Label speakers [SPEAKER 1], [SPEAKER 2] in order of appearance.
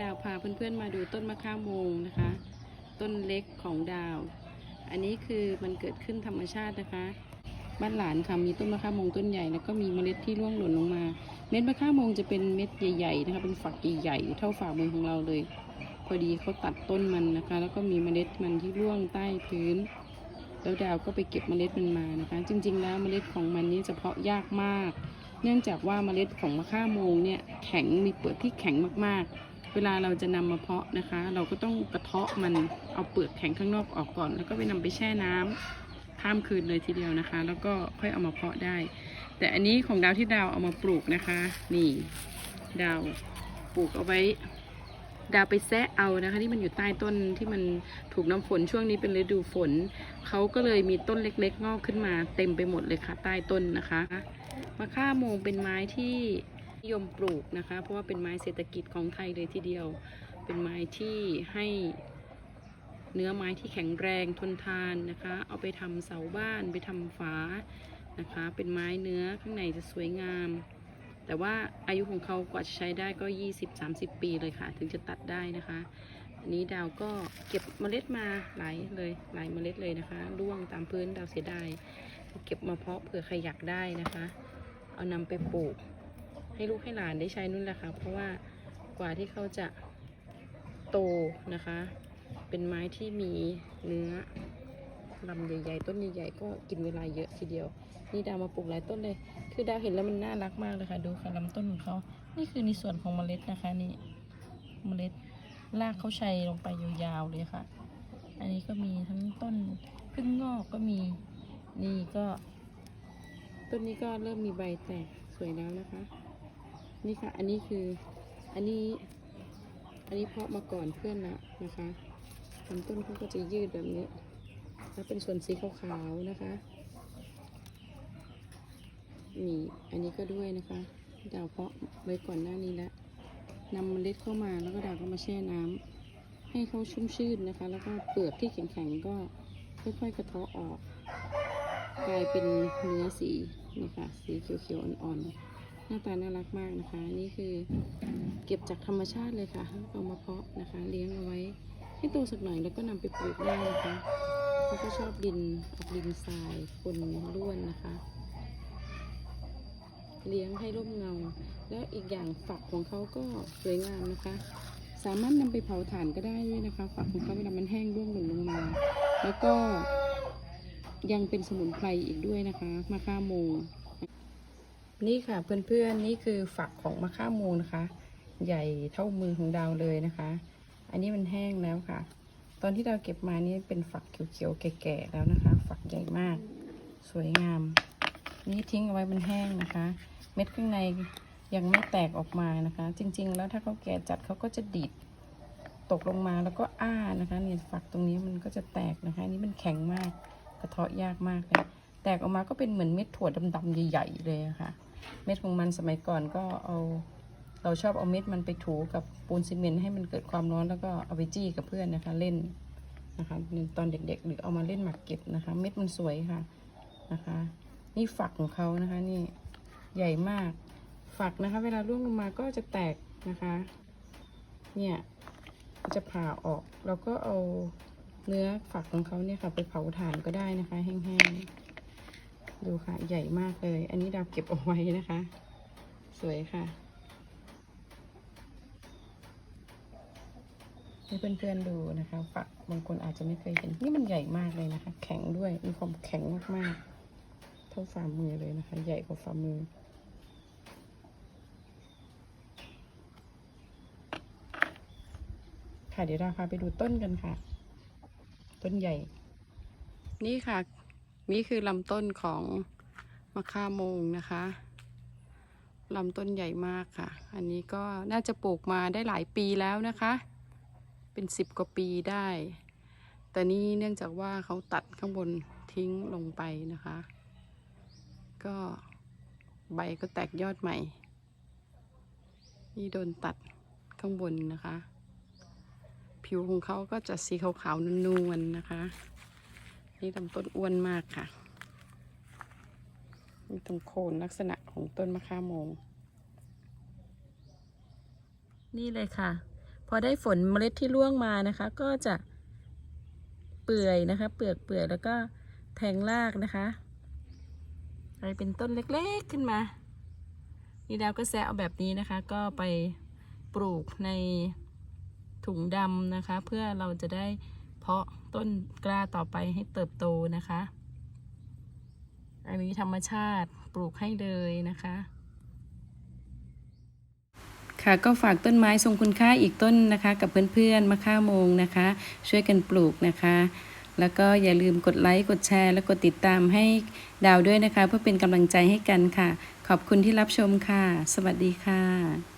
[SPEAKER 1] ดาวพาเพื่อนๆมาดูต้นมะข่าโมงนะคะ ต้นเล็กของดาว อันนี้คือมันเกิดขึ้นธรรมชาตินะคะ บ้านหลานค่ะมีต้นมะข่าโมงต้นใหญ่แล้วก็มีเมล็ดที่ร่วงหล่นลงมา เม็ดมะข่าโมงจะเป็นเม็ดใหญ่ๆนะคะ เป็นฝักใหญ่ๆเท่าฝ่ามือของเราเลย พอดีเขาตัดต้นมันนะคะ แล้วก็มีเมล็ดมันที่ร่วงใต้พื้น แล้วดาวก็ไปเก็บเมล็ดมันมานะคะ จริง ๆ แล้วเมล็ดของมันนี้จะเพาะยากมากเนื่องจากว่าเมล็ดของมะข่าโมงเนี่ยแข็งมีเปลือกที่แข็งมากๆ เวลาเราจะนำมาเพาะนะคะ เราก็ต้องกระเทาะมันเอาเปลือกแข็งข้างนอกออกก่อน แล้วก็ไปนำไปแช่น้ำข้ามคืนเลยทีเดียวนะคะ แล้วก็ค่อยเอามาเพาะได้ แต่อันนี้ของดาวที่ดาวเอามาปลูกนะคะ นี่ดาวปลูกเอาไว้ ดาวไปแซะเอานะคะ ที่มันอยู่ใต้ต้นที่มันถูกน้ำฝนช่วงนี้เป็นฤดูฝนเขาก็เลยมีต้นเล็ก ๆ งอกขึ้นมาเต็มไปหมดเลยค่ะ ใต้ต้นนะคะมะข่าโมงเป็นไม้ที่ นิยมปลูกนะคะ เพราะว่าเป็นไม้เศรษฐกิจของไทยเลยทีเดียว เป็นไม้ที่ให้เนื้อไม้ที่แข็งแรงทนทานนะคะ เอาไปทำเสาบ้านไปทำฝานะคะ เป็นไม้เนื้อข้างในจะสวยงาม แต่ว่าอายุของเขากว่าจะใช้ได้ก็ 20-30 ปีเลยค่ะ ถึงจะตัดได้นะคะ อันนี้ดาวก็เก็บเมล็ดมาหลายเลยหลายเมล็ดเลยนะคะร่วงตามพื้นดาวเสียดายเก็บมาเพาะเผื่อใครอยากได้นะคะ เอานำไปปลูก ให้ลูกให้หลานได้ใช้นู่นแหละค่ะ เพราะว่ากว่าที่เขาจะโตนะคะ เป็นไม้ที่มีเนื้อลำใหญ่ๆ ต้นใหญ่ๆ ก็กินเวลาเยอะทีเดียว นี่ดาวมาปลูกหลายต้นเลย คือดาวเห็นแล้วมันน่ารักมากเลยค่ะ ดูค่ะลำต้นของเขา นี่คือในส่วนของเมล็ดนะคะนี่ เมล็ดรากเขาชัยลงไปยาวๆเลยค่ะ อันนี้ก็มีทั้งต้นพึ่งงอกก็มี นี่ก็ ต้นนี้ก็เริ่มมีใบแตกสวยแล้วนะคะ นี่ค่ะ อันนี้คือ อันนี้ อันนี้เพาะมาก่อนเพื่อนละนะคะลำต้นเขาก็จะยืดแบบนี้ แล้วเป็นส่วนสีขาวๆนะคะ นี่ อันนี้ก็ด้วยนะคะดาวเพาะไว้ก่อนหน้านี้แล้วนำเมล็ดเข้ามาแล้วก็ดาวก็มาแช่น้ำให้เขาชุ่มชื่นนะคะ แล้วก็เปลือกที่แข็งๆก็ค่อยๆกระเทาะออก กลายเป็นเนื้อสีนี่ค่ะสีเขียวๆอ่อนๆ หน้าตาน่ารักมากนะคะ นี่คือเก็บจากธรรมชาติเลยค่ะ เอามาเพาะนะคะ เลี้ยงเอาไว้ให้โตสักหน่อยแล้วก็นำไปปลูกได้นะคะเขาก็ชอบดินออกดินทรายคนล้วนนะคะ เลี้ยงให้ร่มเงา แล้วอีกอย่างฝักของเขาก็สวยงามนะคะ สามารถนำไปเผาถ่านก็ได้ด้วยนะคะ ฝักของเขาเวลามันแห้งร่วงหล่นลงมา แล้วก็ยังเป็นสมุนไพรอีกด้วยนะคะมะข่าโมง นี่ค่ะเพื่อนๆนี่คือฝักของมะข่ามงนะคะ ใหญ่เท่ามือของดาวเลยนะคะ อันนี้มันแห้งแล้วค่ะ ตอนที่เราเก็บมานี่เป็นฝักเขียวๆแก่ๆแล้วนะคะ ฝักใหญ่มาก สวยงาม นี่ทิ้งเอาไว้มันแห้งนะคะ เม็ดข้างในยังไม่แตกออกมานะคะ จริง ๆ แล้วถ้าเขาแก่จัดเขาก็จะดีดตกลงมาแล้วก็อ้านะคะเนี่ยฝักตรงนี้มันก็จะแตกนะคะนี่มันแข็งมากกระเทาะยากมากเลยแตกออกมาก็เป็นเหมือนเม็ดถั่วดำๆใหญ่ๆเลยะค่ะ เม็ดของมันสมัยก่อนก็เอาเราชอบเอาเม็ดมันไปถูกับปูนซีเมนต์ให้มันเกิดความร้อนแล้วก็เอาไปจี้กับเพื่อนนะคะเล่นนะคะตอนเด็กๆหรือเอามาเล่นหมากเก็บนะคะ เม็ดมันสวยค่ะนะคะ นี่ฝักของเขานะคะนี่ใหญ่มากฝักนะคะ เวลาร่วงลงมาก็จะแตกนะคะ เนี่ยจะผ่าออกแล้วก็เอาเนื้อฝักของเขาเนี่ยค่ะ ไปเผาถ่านก็ได้นะคะ แห้งๆ ดูค่ะ ใหญ่มากเลย อันนี้ดาวเก็บเอาไว้นะคะ สวยค่ะให้เพื่อนๆดูนะคะฝักบางคนอาจจะไม่เคยเห็น นี่มันใหญ่มากเลยนะคะ แข็งด้วย มีความแข็งมากๆ เท่าฝ่ามือเลยนะคะ ใหญ่กว่าฝ่ามือ ค่ะเดี๋ยวเราพาไปดูต้นกันค่ะ ต้นใหญ่ นี่ค่ะ นี่คือลำต้นของมะข่าโมงนะคะลำต้นใหญ่มากค่ะ อันนี้ก็น่าจะปลูกมาได้หลายปีแล้วนะคะ เป็นสิบกว่าปีได้ แต่นี่เนื่องจากว่าเขาตัดข้างบนทิ้งลงไปนะคะ ก็ใบก็แตกยอดใหม่ นี่โดนตัดข้างบนนะคะ ผิวของเขาก็จะสีขาวๆนวลๆนะคะ นี่ลำต้นอ้วนมากค่ะนี่ตรงโคนลักษณะของต้นมะข่าโมง นี่เลยค่ะ พอได้ฝนเมล็ดที่ร่วงมานะคะ ก็จะเปื่อยนะคะ เปลือกเปื่อยแล้วก็แทงรากนะคะกลายเป็นต้นเล็กๆขึ้นมานี่ดาวก็แซะเอาแบบนี้นะคะ ก็ไปปลูกในถุงดำนะคะ เพื่อเราจะได้ เพาะต้นกล้าต่อไปให้เติบโตนะคะ อันนี้ธรรมชาติปลูกให้เลยนะคะ ค่ะก็ฝากต้นไม้ทรงคุณค่าอีกต้นนะคะ กับเพื่อนๆมะค่าโมงนะคะ ช่วยกันปลูกนะคะ แล้วก็อย่าลืมกดไลค์กดแชร์ และกดติดตามให้ดาวด้วยนะคะ เพื่อเป็นกำลังใจให้กันค่ะ ขอบคุณที่รับชมค่ะ สวัสดีค่ะ